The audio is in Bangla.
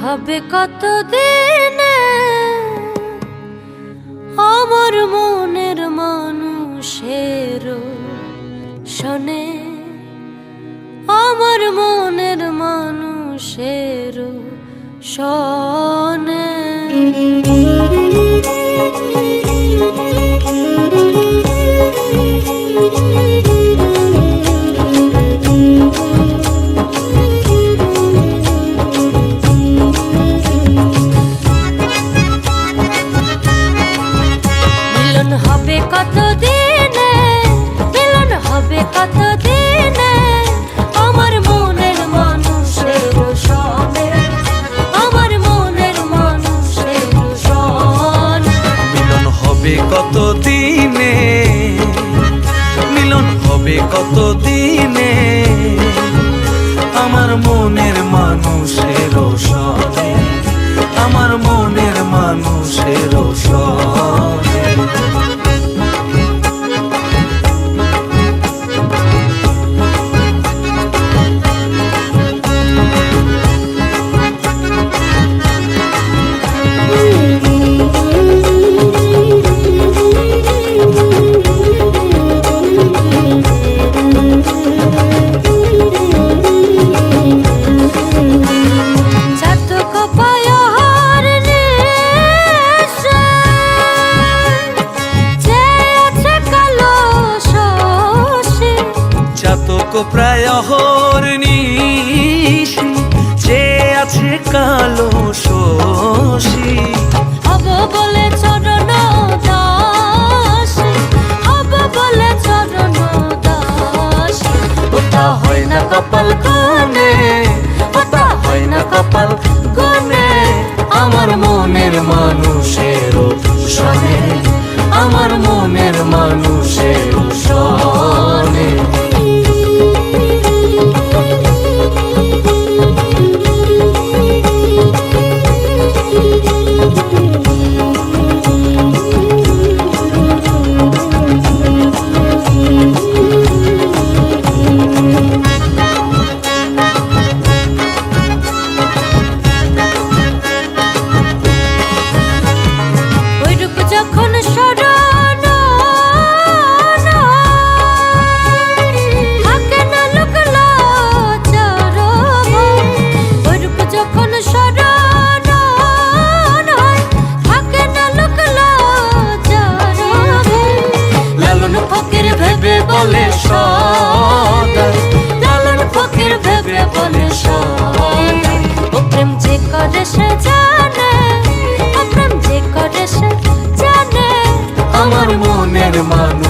হবে কত দিনে আমার মনের মানুষের শোনে। আমার মনের মানুষের শোনে। হবে কত দিনে আমার মনের মানুষের সনে আমার মনের মানুষের সনে চাতক প্রায় নিশি। যে আছে কালো শশী। হব বলে চরণ দাস। হব বলে চরণ দাস। ওটা হয় না কপাল কোনে। ওটা হয় না কপাল কোনে। আমার মনের মানুষের শোনে আমার মনের মানুষের meu irmão